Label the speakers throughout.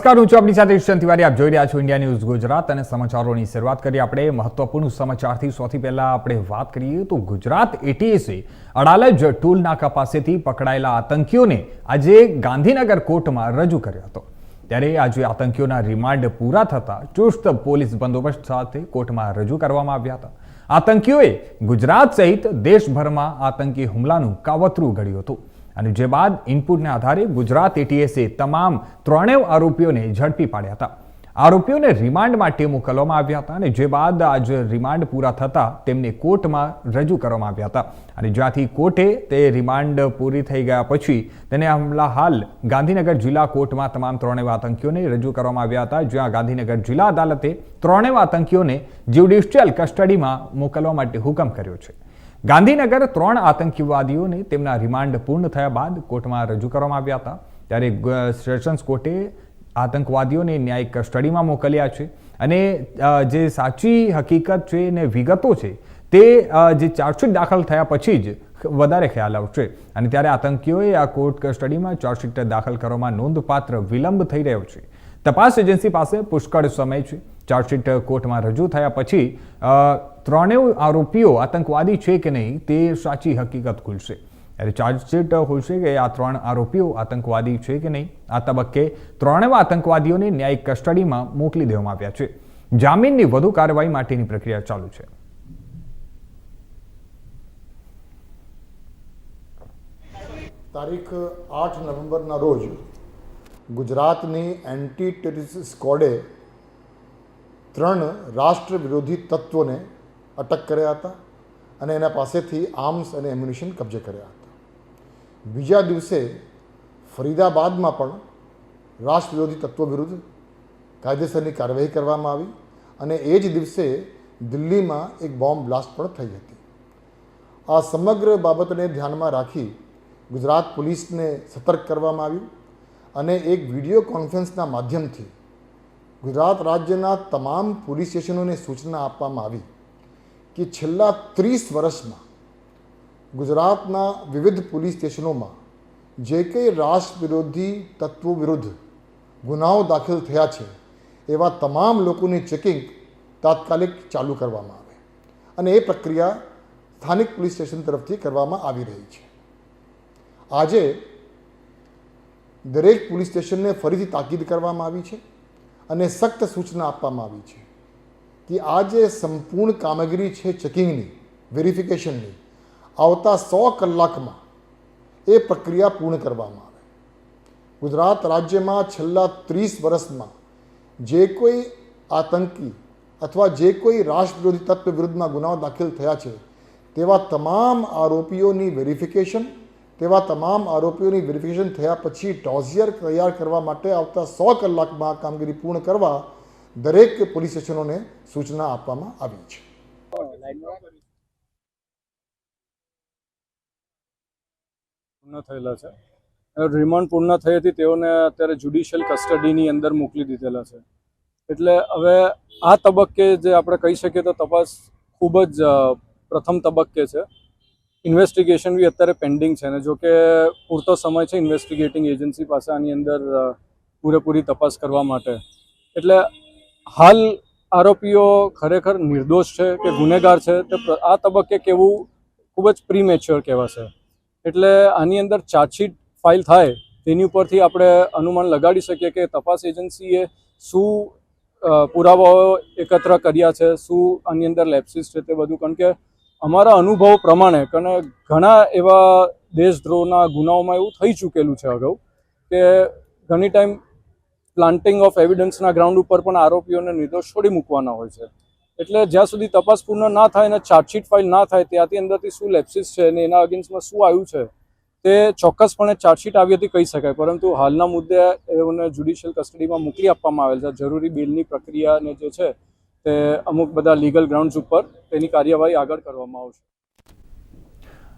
Speaker 1: નમસ્કાર, હું છું સાથે ઈશ્વન તિવારી. આપ જોઈ રહ્યા છો ઇન્ડિયા ન્યૂઝ ગુજરાત અને સમાચારોની શરૂઆત કરીએ આપણે મહત્વપૂર્ણ સમાચારથી. સૌથી પહેલા આપણે વાત કરીએ તો ગુજરાત એટીએસે અડાલજ ટોલ નાકા પાસેથી પકડાયેલા આતંકીઓને આજે ગાંધીનગર કોર્ટમાં રજૂ કર્યો હતો. ત્યારે આજે આતંકીઓના રિમાન્ડ પૂરા થતા ચુસ્ત પોલીસ બંદોબસ્ત સાથે કોર્ટમાં રજૂ કરવામાં આવ્યા હતા. આતંકીઓએ ગુજરાત સહિત દેશભરમાં આતંકી હુમલાનું કાવતરું ઘડ્યું હતું. અને જે બાદ ઇનપુટના આધારે ગુજરાત એટીએસે તમામ ત્રણેય આરોપીઓને ઝડપી પાડ્યા હતા. આરોપીઓને રિમાન્ડ માટે મોકલવામાં આવ્યા હતા અને જે બાદ આજ રિમાન્ડ પૂરા થતા તેમને કોર્ટમાં રજૂ કરવામાં આવ્યા હતા. અને જ્યાંથી કોર્ટે તે રિમાન્ડ પૂરી થઈ ગયા પછી તેને હમલા હાલ ગાંધીનગર જિલ્લા કોર્ટમાં તમામ ત્રણેય આતંકીઓને રજૂ કરવામાં આવ્યા હતા, જ્યાં ગાંધીનગર જિલ્લા અદાલતે ત્રણેય આતંકીઓને જ્યુડિશિયલ કસ્ટડીમાં મોકલવા માટે હુકમ કર્યો છે. ગાંધીનગર ત્રણ આતંકીવાદીઓને તેમના રિમાન્ડ પૂર્ણ થયા બાદ કોર્ટમાં રજૂ કરવામાં આવ્યા હતા. ત્યારે સેશન્સ કોર્ટે આતંકવાદીઓને ન્યાયિક કસ્ટડીમાં મોકલ્યા છે અને જે સાચી હકીકત છે ને વિગતો છે તે જે ચાર્જશીટ દાખલ થયા પછી જ વધારે ખ્યાલ આવશે. અને ત્યારે આતંકીઓએ આ કોર્ટ કસ્ટડીમાં ચાર્જશીટ દાખલ કરવામાં નોંધપાત્ર વિલંબ થઈ રહ્યો છે. તપાસ એજન્સી પાસે પુષ્કળ સમય છે. ચાર્જશીટ કોર્ટમાં રજૂ થયા પછી ત્રણેય આરોપીઓ આતંકવાદી છે કે નહીં તે સાચી હકીકત ખુલશે. ત્યારે ચાર્જશીટ ખુલશે કે આ ત્રણ આરોપીઓ આતંકવાદી છે કે નહીં, આ તબક્કે ત્રણેય આતંકવાદીઓને ન્યાયિક કસ્ટડીમાં મોકલી દેવામાં આવ્યા છે. જામીનની વધુ કાર્યવાહી માટેની પ્રક્રિયા ચાલુ છે.
Speaker 2: તારીખ આઠ નવેમ્બરના રોજ ગુજરાતની એન્ટી ટેરિસ સ્કોડે ત્રણ રાષ્ટ્ર વિરોધી તત્વોને અટક કર્યા હતા અને એના પાસેથી આર્મ્સ અને એમ્યુનિશન કબજે કર્યા હતા. બીજા દિવસે ફરીદાબાદમાં પણ રાષ્ટ્ર વિરોધી તત્વો વિરુદ્ધ કાયદેસરની કાર્યવાહી કરવામાં આવી અને એ જ દિવસે દિલ્હીમાં એક બોમ્બ બ્લાસ્ટ પણ થઈ હતી. આ સમગ્ર બાબતને ધ્યાનમાં રાખી ગુજરાત પોલીસને સતર્ક કરવામાં આવ્યું. અને એક વીડિયો કોન્ફરન્સના માધ્યમથી ગુજરાત રાજ્યના તમામ પોલીસ સ્ટેશનોને સૂચના આપવામાં આવી કે છેલ્લા ત્રીસ વર્ષમાં ગુજરાતના વિવિધ પોલીસ સ્ટેશનોમાં જે કંઈ રાષ્ટ્ર વિરોધી તત્વો વિરુદ્ધ ગુનાઓ દાખલ થયા છે, એવા તમામ લોકોની ચેકિંગ તાત્કાલિક ચાલુ કરવામાં આવે અને એ પ્રક્રિયા સ્થાનિક પોલીસ સ્ટેશન તરફથી કરવામાં આવી રહી છે. આજે દરેક પોલીસ સ્ટેશનને ફરીથી તાકીદ કરવામાં આવી છે અને સખ્ત સૂચના આપવામાં આવી છે કે આ જે સંપૂર્ણ કામગીરી છે ચેકિંગની, વેરિફિકેશનની, આવતા સો કલાકમાં એ પ્રક્રિયા પૂર્ણ કરવામાં આવે. ગુજરાત રાજ્યમાં છેલ્લા ત્રીસ વર્ષમાં જે કોઈ આતંકી અથવા જે કોઈ રાષ્ટ્ર વિરોધી તત્વ વિરુદ્ધમાં ગુનાઓ દાખલ થયા છે, તેવા તમામ આરોપીઓની વેરિફિકેશન તેવા તમામ આરોપીઓની વેરિફિકેશન થયા પછી ટોઝિયર તૈયાર કરવા માટે આવતા સો કલાકમાં કામગીરી પૂર્ણ કરવા દરેક પોલીસ સ્ટેશનોને સૂચના આપવામાં આવી છે.
Speaker 3: પૂર્ણ થયેલા છે. રિમાન્ડ પૂર્ણ થઈ હતી, તેઓને અત્યારે જ્યુડિશિયલ કસ્ટડીની અંદર મોકલી દીધેલા છે. એટલે હવે આ તબક્કે જે આપણે કહી શકીએ તો તપાસ ખૂબ જ પ્રથમ તબક્કે છે. ઇન્વેસ્ટિગેશન બી અત્યારે પેન્ડિંગ છે ને જો કે પૂરતો સમય છે ઇન્વેસ્ટિગેટિંગ એજન્સી પાસે આની અંદર પૂરેપૂરી તપાસ કરવા માટે એટલે હાલ આરોપીઓ ખરેખર નિર્દોષ છે કે ગુનેગાર છે તે આ તબક્કે કેવું ખૂબ જ પ્રીમેચ્યોર કહેવાશે એટલે આની અંદર ચાર્જશીટ ફાઇલ થાય તેની ઉપરથી આપણે અનુમાન લગાડી શકીએ કે તપાસ એજન્સીએ શું પુરાવાઓ એકત્ર કર્યા છે શું આની અંદર લેપ્સિસ છે તે બધું કારણ કે અમારા અનુભવ પ્રમાણે અને ઘણા એવા દેશદ્રોહના ગુનાઓમાં એવું થઈ ચૂકેલું છે અગાઉ કે ઘણી ટાઈમ પ્લાન્ટિંગ ઓફ એવિડન્સના ગ્રાઉન્ડ ઉપર પણ આરોપીઓને નિર્દોષ છોડી મૂકવાના હોય છે. એટલે જ્યાં સુધી તપાસ પૂર્ણ ના થાય અને ચાર્જશીટ ફાઇલ ના થાય, ત્યાંથી અંદરથી શું લેપ્સિસ છે અને એના અગેન્સ્ટમાં શું આવ્યું છે, તે ચોક્કસપણે ચાર્જશીટ આવી હતી કહી શકાય. પરંતુ હાલના મુદ્દે એઓને જ્યુડિશિયલ કસ્ટડીમાં મોકલી આપવામાં આવેલ છે. જરૂરી બિલની પ્રક્રિયાને જે છે તે અમુક બધા લીગલ ગ્રાઉન્ડ્સ ઉપર તેની કાર્યવાહી આગળ કરવામાં આવશે.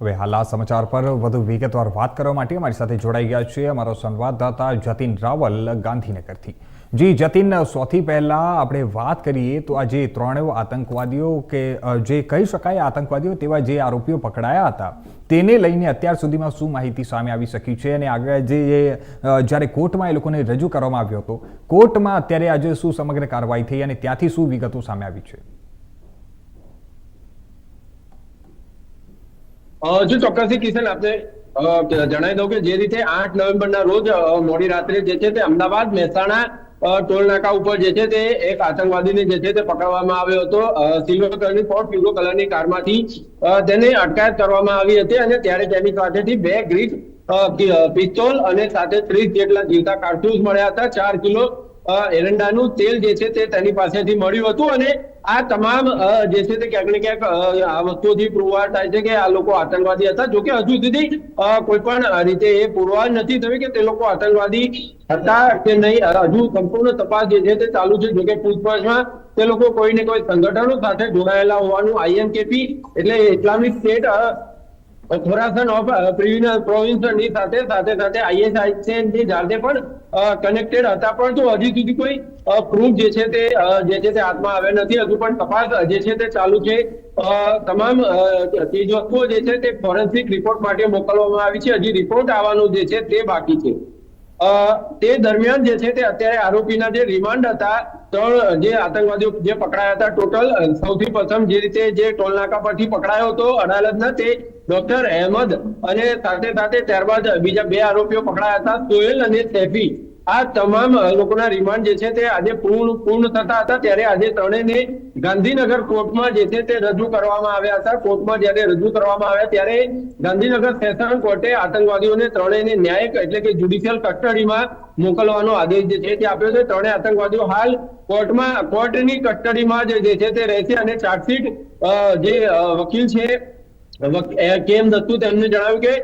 Speaker 1: હવે હાલ આ સમાચાર પર વધુ વિગતવાર વાત કરવા માટે અમારી સાથે જોડાઈ ગયા છે અમારો સંવાદદાતા જતીન રાવલ ગાંધીનગરથી. જી, જતીન, સૌથી પહેલા આપણે વાત કરીએ તો આ જે ત્રણેય આતંકવાદીઓ કે જે કહી શકાય આતંકવાદીઓ તેવા જે આરોપીઓ પકડાયા હતા, તેને લઈને અત્યાર સુધીમાં શું માહિતી સામે આવી શકી છે? અને આગળ જે જ્યારે કોર્ટમાં એ લોકોને રજૂ કરવામાં આવ્યો હતો, કોર્ટમાં અત્યારે આજે શું સમગ્ર કાર્યવાહી થઈ અને ત્યાંથી શું વિગતો સામે આવી છે?
Speaker 4: જો, ચોક્કસથી કિશન, આપને જણાવી દઉં કે જે રીતે આઠ નવેમ્બરના રોજ મોડી રાત્રે જે છે તે અમદાવાદ મહેસાણા ટોલ નાકા ઉપર જે છે તે એક આતંકવાદીને જે છે તે પકડવામાં આવ્યો હતો. સિલ્વર કલરની ફોર્ટ પીળો કલરની કારમાંથી તેને અટકાયત કરવામાં આવી હતી અને ત્યારે તેની પાસેથી બે ગ્રીક અ, પિસ્તોલ અને સાથે ત્રીસ જેટલા જીવતા કારતૂસ મળ્યા હતા. ચાર કિલો એરંડાનું તેલ જે છે તે તેની પાસેથી મળ્યું હતું અને આ તમામ જે છે તે ક્યાંક ને ક્યાંક આ વસ્તુઓથી પુરવાર થાય છે કે આ લોકો આતંકવાદી હતા. જોકે હજુ સુધી કોઈ પણ રીતે એ પુરવાર નથી થયું કે તે લોકો આતંકવાદી હતા કે નહીં. હજુ સંપૂર્ણ તપાસ જે છે તે ચાલુ છે. જોકે પૂછપરછમાં તે લોકો કોઈ ને કોઈ સંગઠનો સાથે જોડાયેલા હોવાનું આઈએમકેપી એટલે ઇસ્લામિક સ્ટેટ ખોરાસન ઓફ પ્રોવિન્સની સાથે સાથે સાથે આઈએસઆઈ ની સાથે પણ કનેક્ટેડ હતા. પરંતુ હજી સુધી કોઈ પ્રૂફ જે છે તે જે છે તે હાથમાં આવ્યા નથી. હજુ પણ તપાસ જે છે તે ચાલુ છે. તમામ ચીજ વસ્તુઓ જે છે તે ફોરેન્સિક રિપોર્ટ માટે મોકલવામાં આવી છે. હજી રિપોર્ટ આવવાનું જે છે તે બાકી છે. તે દરમિયાન જે છે તે અત્યારે આરોપીના જે રિમાન્ડ હતા, ત્રણ, જે આતંકવાદીઓ જે પકડાયા હતા ટોટલ સૌથી પ્રથમ જે રીતે જે ટોલ નાકા પરથી પકડાયો હતો અડાલતના તે ડોક્ટર અહેમદ અને સાથે સાથે ત્યારબાદ બીજા બે આરોપીઓ પકડાયા હતા, સોહેલ અને સૈફી. આ તમામ લોકોના રિમાન્ડ જે છે તે આજે પૂર્ણ પૂર્ણ થતા હતા. ત્યારે આજે ત્રણેયને ગાંધીનગર કોર્ટમાં જે છે તે રજૂ કરવામાં આવ્યા હતા. કોર્ટમાં જ્યારે રજૂ કરવામાં આવ્યા, ત્યારે ગાંધીનગર સેશન કોર્ટે આતંકવાદીઓને ત્રણેયને ન્યાયિક એટલે કે જ્યુડિશિયલ કસ્ટડીમાં મોકલવાનો આદેશ જે છે તે આપ્યો છે. ત્રણેય આતંકવાદીઓ હાલ કોર્ટમાં, કોર્ટની કસ્ટડીમાં જ છે તે રહેશે. અને ચાર્જશીટ જે વકીલ છે કેમ દત્તુ તેમને જણાવ્યું કે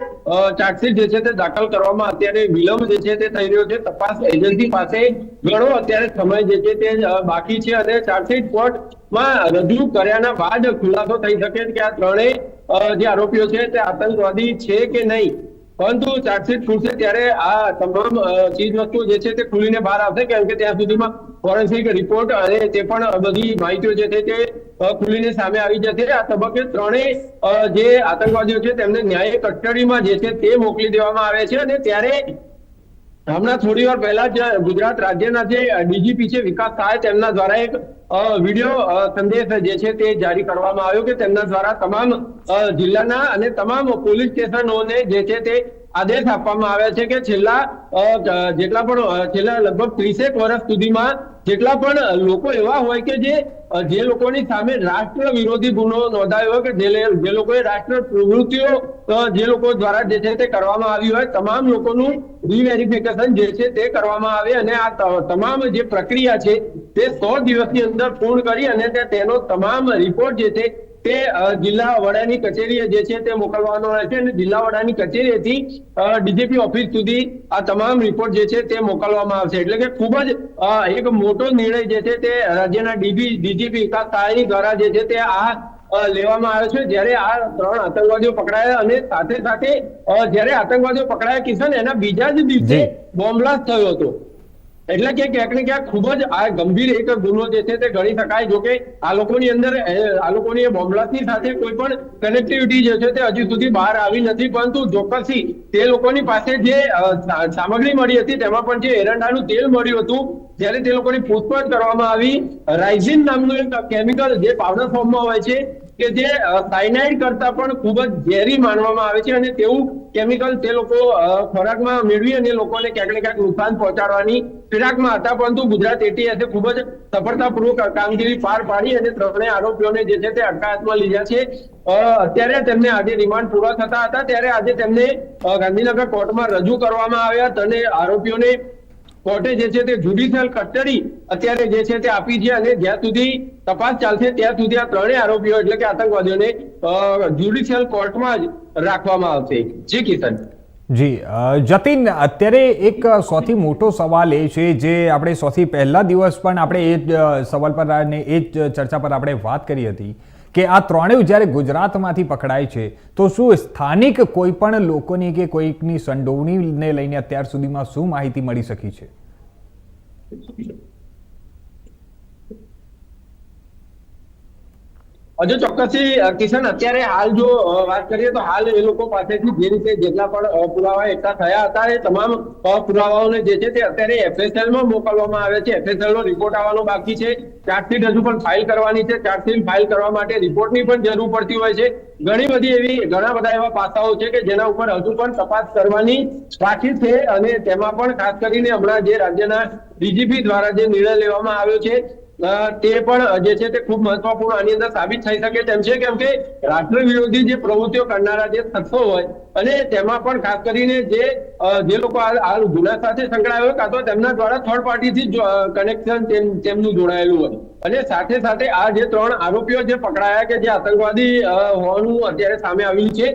Speaker 4: ચાર્જશીટ જે છે તે દાખલ કરવામાં અત્યારે વિલંબ જે છે તે થઈ રહ્યો છે. તપાસ એજન્સી પાસે ઘણો અત્યારે સમય જે છે તે બાકી છે અને ચાર્જશીટ કોર્ટમાં રજૂ કર્યાના બાદ ખુલાસો થઈ શકે કે આ ત્રણેય જે આરોપીઓ છે તે આતંકવાદી છે કે નહીં. પરંતુ ચાર્જશીટ ખુલશે ત્યારે આ તમામ ચીજ વસ્તુઓ જે છે તે ખુલીને બહાર આવશે, કેમ કે ત્યાં સુધીમાં ફોરેન્સિક રિપોર્ટ અને તે પણ બધી માહિતીઓ જે છે તે ખુલીને સામે આવી જશે. આ તબક્કે ત્રણેય જે આતંકવાદીઓ છે, તેમને ન્યાય કસ્ટડીમાં જે છે, તે મોકલી દેવામાં આવે છે અને ત્યારે હમણાં થોડી વાર પહેલા જ ગુજરાત રાજ્યના જે ડીજીપી છે, વિકાસ સહાય તેમના દ્વારા એક વીડિયો સંદેશ જે છે, તે જારી કરવામાં આવ્યો કે તેમના દ્વારા તમામ જિલ્લાના અને તમામ પોલીસ સ્ટેશનોને જે છે, તે આદેશ આપવામાં આવ્યા છે કે છેલ્લા જેટલા પણ છેલ્લા લગભગ ત્રીસેક વર્ષ સુધીમાં જેટલા પણ લોકો એવા હોય કે જે જે લોકોની સામે રાષ્ટ્ર વિરોધી ગુનો નોંધાયો કે જે લોકોએ રાષ્ટ્ર પ્રવૃત્તિઓ જે લોકો દ્વારા જે છે તે કરવામાં આવી હોય, તમામ લોકોનું રીવેરિફિકેશન જે છે તે કરવામાં આવે અને આ તમામ જે પ્રક્રિયા છે તે સો દિવસની અંદર પૂર્ણ કરી અને તેનો તમામ રિપોર્ટ જે છે તે જિલ્લા વડાની કચેરીએ જે છે તે મોકલવાનો રહેશે અને જિલ્લા વડાની કચેરીએથી ડીજીપી ઓફિસ સુધી આ તમામ રિપોર્ટ જે છે તે મોકલવામાં આવશે. એટલે કે ખૂબ જ એક મોટો નિર્ણય જે છે તે રાજ્યના ડીબી ડીજીપી વિકાસ સહાયની દ્વારા જે છે તે આ લેવામાં આવ્યો છે. જ્યારે આ ત્રણ આતંકવાદીઓ પકડાયા અને સાથે સાથે જ્યારે આતંકવાદીઓ પકડાયા કિશન એના બીજા જ દિવસે
Speaker 1: જી.
Speaker 4: થયો હતો. એટલે કે ક્યાંક ને ક્યાંક ખૂબ જ આ ગંભીર એક ગુનો જે છે તે ગણી શકાય, જો કે આ લોકોની અંદર આ લોકોની એ સાથે કોઈ પણ કનેક્ટિવિટી જે છે તે હજી સુધી બહાર આવી નથી, પરંતુ ચોક્કસથી તે લોકોની પાસે જે સામગ્રી મળી હતી, તેમાં પણ જે એરંડાનું તેલ મળ્યું હતું, જ્યારે તે લોકોની પૂછપરછ કરવામાં આવી રાઇઝિન નામનું એક કેમિકલ જે પાવડર ફોર્મમાં હોય છે કે જે સાયનાઇડ કરતા પણ ખૂબ જ ઝેરી માનવામાં આવે છે અને તેવું કેમિકલ તે લોકો ખોરાકમાં મેળવી અને લોકોને ક્યાંક ક્યાંક નુકસાન પહોંચાડવાની ફિરાકમાં હતા. પરંતુ ગુજરાત એટીએસે ખૂબ જ સફળતાપૂર્વક કામગીરી પાર પાડી અને ત્રણેય આરોપીઓને જે છે તે અટકાયતમાં લીધા છે. અત્યારે તેમને આજે રિમાન્ડ પૂરા થતા હતા. ત્યારે આજે તેમને ગાંધીનગર કોર્ટમાં રજૂ કરવામાં આવ્યા અને આરોપીઓને કોર્ટે જે છે તે જ્યુડિશિયલ કસ્ટડી અત્યારે જે છે તે આપી છે અને જ્યાં સુધી તપાસ ચાલશે ત્યાં સુધી આ ત્રણેય આરોપીઓ એટલે કે આતંકવાદીઓને જ્યુડિશિયલ કોર્ટમાં જ રાખવામાં આવશે. જી, કિશન.
Speaker 1: જી જતીન, અત્યારે એક સૌથી મોટો સવાલ એ છે જે આપણે સૌથી પહેલા દિવસ પણ આપણે એ જ સવાલ પર અને એ જ ચર્ચા પર આપણે વાત કરી હતી. કે આ ત્રણેય જ્યારે ગુજરાતમાંથી પકડાય છે, તો શું સ્થાનિક કોઈ પણ લોકોની કે કોઈકની સંડોવણીને લઈને અત્યાર સુધીમાં શું માહિતી મળી શકી છે?
Speaker 4: હજુ ચોક્કસથી કિશન, અત્યારે હાલ જો વાત કરીએ તો હાલ એ લોકો પાસેથી જે રીતે જેટલા પણ પુરાવા એકઠા થયા હતા, એ તમામ પુરાવાઓને જે છે તે અત્યારે એફએસએલમાં મોકલવામાં આવે છે. FSL નો રિપોર્ટ આવવાનો બાકી છે. ચાર્જશીટ હજુ પણ ફાઇલ કરવાની છે. ચાર્જશીટ ફાઇલ કરવા માટે રિપોર્ટની પણ જરૂર પડતી હોય છે. ઘણી બધી એવી, ઘણા બધા એવા પાસાઓ છે કે જેના ઉપર હજુ પણ તપાસ કરવાની બાકી છે. અને તેમાં પણ ખાસ કરીને હમણાં જે રાજ્યના ડીજીપી દ્વારા જે નિર્ણય લેવામાં આવ્યો છે તે પણ જે છે તે ખૂબ મહત્વપૂર્ણ, આની અંદર સાબિત થઈ શકે તેમ છે, કેમ કે રાષ્ટ્ર વિરોધી જે પ્રવૃત્તિઓ કરનારા જે શખ્સો હોય, અને તેમાં પણ ખાસ કરીને જે જે લોકો હાલ ગુના સાથે સંકળાયેલા હોય, કાં તો તેમના દ્વારા થર્ડ પાર્ટીથી કનેક્શન તેમનું જોડાયેલું હોય. અને સાથે સાથે આ જે ત્રણ આરોપીઓ જે પકડાયા કે જે આતંકવાદી હોવાનું અત્યારે સામે આવ્યું છે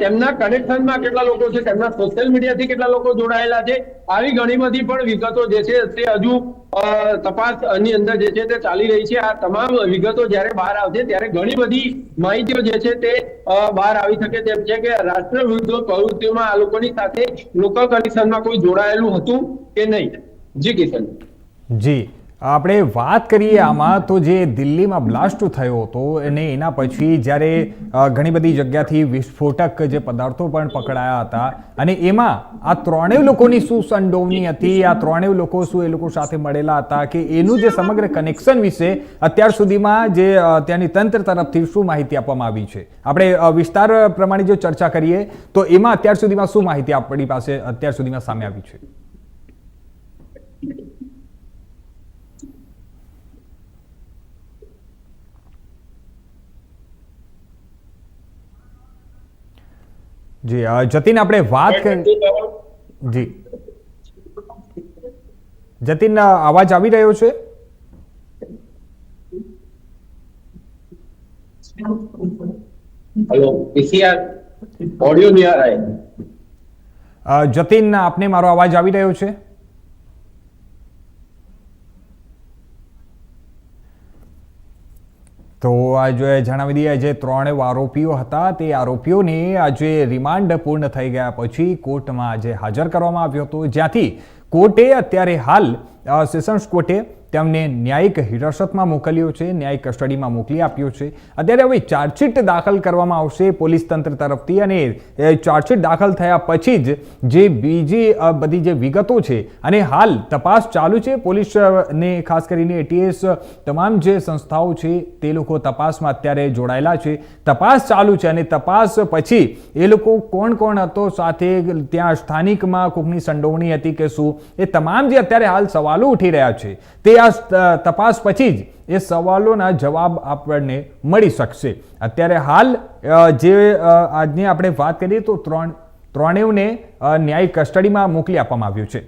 Speaker 4: તેમના કનેક્શનમાં કેટલા લોકો છે? તેમના સોશિયલ મીડિયાથી કેટલા લોકો જોડાયેલા છે? આવી ઘણી બધી પણ વિગતો જે છે, તે હજુ તપાસની અંદર જે છે, તે ચાલી રહી છે. આ તમામ વિગતો જ્યારે બહાર આવશે, ત્યારે ઘણી બધી માહિતીઓ જે છે, તે બહાર આવી શકે તેમ છે કે રાષ્ટ્ર વિરુદ્ધ પ્રવૃત્તિઓમાં આ લોકોની સાથે લોકલ કનેક્શનમાં કોઈ જોડાયેલું હતું કે નહીં? જી કિશન.
Speaker 1: જી. આપણે વાત કરીએ આમાં તો જે દિલ્હીમાં બ્લાસ્ટ થયો હતો અને એના પછી જ્યારે ઘણી બધી જગ્યાથી વિસ્ફોટક જે પદાર્થો પણ પકડાયા હતા અને એમાં આ ત્રણેય લોકોની શું સંડોવણી હતી, આ ત્રણેય લોકો શું એ લોકો સાથે મળેલા હતા કે એનું જે સમગ્ર કનેક્શન વિશે અત્યાર સુધીમાં જે ત્યાંની તંત્ર તરફથી શું માહિતી આપવામાં આવી છે? આપણે વિસ્તાર પ્રમાણે જો ચર્ચા કરીએ, તો એમાં અત્યાર સુધીમાં શું માહિતી આપણી પાસે અત્યાર સુધીમાં સામે આવી છે? જી જતીન આપણે વાત કરી જી. જતીન અવાજ આવી રહ્યો છે? જતીન આપને મારો અવાજ આવી રહ્યો છે? તો આજે જણાવી દઈએ જે ત્રણે આરોપીઓ હતા. તે આરોપીઓને આજે રિમાન્ડ પૂર્ણ થઈ ગયા પછી કોર્ટમાં આજે હાજર કરવામાં આવ્યો હતો. જ્યાંથી કોર્ટે અત્યારે હાલ સેશન્સ કોર્ટે તેમને ન્યાયિક હિરાસતમાં મોકલ્યો છે, ન્યાયિક કસ્ટડીમાં મોકલી આપ્યો છે. અત્યારે હવે ચાર્જશીટ દાખલ કરવામાં આવશે પોલીસ તંત્ર તરફથી અને ચાર્જશીટ દાખલ થયા પછી જ જે બીજી બધી જે વિગતો છે અને હાલ તપાસ ચાલુ છે. પોલીસ ને ખાસ કરીને એટીએસ તમામ જે સંસ્થાઓ છે તે લોકો તપાસમાં અત્યારે જોડાયેલા છે. તપાસ ચાલુ છે અને તપાસ પછી એ લોકો કોણ કોણ હતો સાથે ત્યાં સ્થાનિકમાં કોકની સંડોવણી હતી કે શું? એ તમામ જે અત્યારે હાલ સવાલો ઉઠી રહ્યા છે. તે આ સ- તપાસ પછી જ એ સવાલોના જવાબ આપણને મળી શકશે. અત્યારે હાલ જે આજની આપણે વાત કરીએ તો ત્રણ, ત્રણેયને ન્યાય કસ્ટડીમાં મોકલી આપવામાં આવ્યું છે.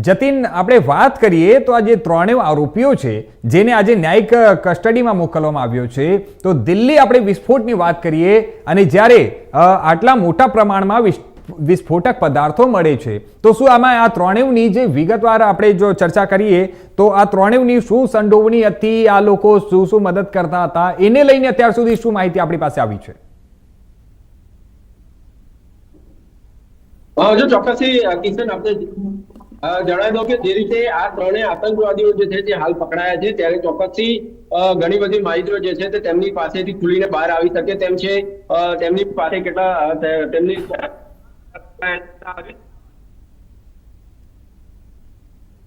Speaker 1: જતીન, આપણે વાત કરીએ તો આ જે ત્રણેય આરોપીઓ છે, જેને આજે ન્યાયિક કસ્ટડીમાં મોકલવામાં આવ્યો છે, તો દિલ્હી આપણે વિસ્ફોટની વાત કરીએ અને જ્યારે આટલા મોટા પ્રમાણમાં વિસ્ફોટક પદાર્થો મળે છે. તો શું આમાં આ ત્રણેયની જે વિગતવાર આપણે જો ચર્ચા કરીએ, તો આ ત્રણેયની શું સંડોવણી હતી, આ લોકો શું શું મદદ કરતા હતા, એને લઈને અત્યાર સુધી શું માહિતી આપણી પાસે આવી છે?
Speaker 4: જો ચોક્કસથી કિશન, આપણે જણાવી દઉં કે જે રીતે આ ત્રણેય આતંકવાદીઓ જે છે તે હાલ પકડાયા છે, ત્યારે ચોક્કસથી ઘણી બધી માહિતીઓ જે છે, તે તેમની પાસેથી ખુલીને બહાર આવી શકે તેમ છે. તેમની પાસે કેટલા તેમની હજુ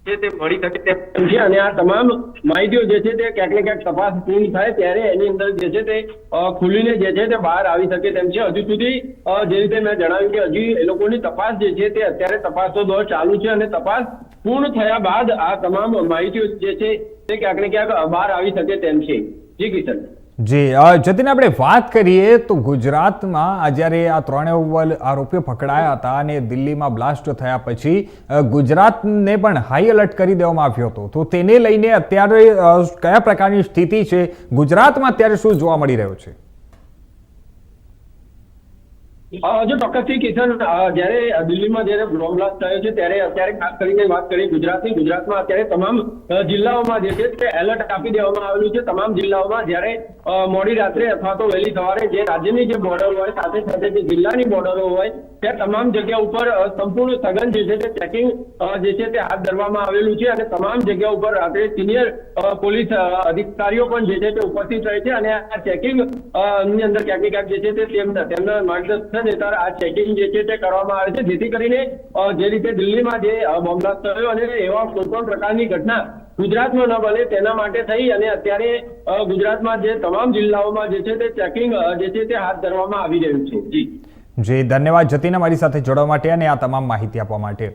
Speaker 4: સુધી જે રીતે મેં જણાવ્યું કે હજી એ લોકોની તપાસ જે છે તે અત્યારે તપાસનો દોર ચાલુ છે અને તપાસ પૂર્ણ થયા બાદ આ તમામ માહિતીઓ જે છે તે ક્યાંક ને ક્યાંક બહાર આવી શકે તેમ છે. જી કિશન.
Speaker 1: જી જતીન આપણે વાત કરીએ તો ગુજરાતમાં જ્યારે આ ત્રણે આરોપીઓ પકડાયા હતા અને દિલ્હીમાં બ્લાસ્ટ થયા પછી ગુજરાતને પણ હાઈ એલર્ટ કરી દેવામાં આવ્યો હતો. તો તેને લઈને અત્યારે કયા પ્રકારની સ્થિતિ છે? ગુજરાતમાં અત્યારે શું જોવા મળી રહ્યું છે?
Speaker 4: જો ચોક્કસથી કિશન જ્યારે દિલ્હીમાં જ્યારે બોમ્બ બ્લાસ્ટ થયો છે, ત્યારે અત્યારે ખાસ કરીને વાત કરીએ ગુજરાતની, ગુજરાતમાં અત્યારે તમામ જિલ્લાઓમાં જે છે તે એલર્ટ આપી દેવામાં આવેલું છે. તમામ જિલ્લાઓમાં જ્યારે મોડી રાત્રે અથવા તો વહેલી સવારે જે રાજ્યની જે બોર્ડર હોય, સાથે સાથે જે જિલ્લાની બોર્ડરો હોય ત્યાં તમામ જગ્યા ઉપર સંપૂર્ણ સઘન જે છે તે ચેકિંગ જે છે તે હાથ ધરવામાં આવેલું છે અને તમામ જગ્યા ઉપર રાત્રે સિનિયર પોલીસ અધિકારીઓ પણ જે છે તે ઉપસ્થિત રહે છે અને આ ચેકિંગની અંદર ક્યાંક ક્યાંક જે છે તે તેમના તેમના માર્ગદર્શન હેઠળ આ ચેકિંગ જે છે તે કરવામાં આવે છે, જેથી કરીને જે રીતે દિલ્હીમાં જે બોમ્બલાસ્ટ થયો અને એવા કોઈ પણ પ્રકારની ઘટના ગુજરાતમાં ન બને તેના માટે થઈ અને અત્યારે ગુજરાતમાં જે તમામ જિલ્લાઓમાં જે છે તે ચેકિંગ જે છે તે હાથ ધરવામાં આવી રહ્યું છે. જી.
Speaker 1: જે, ધન્યવાદ જતીન અમારી સાથે જોડવા માટે અને આ તમામ માહિતી આપવા માટે.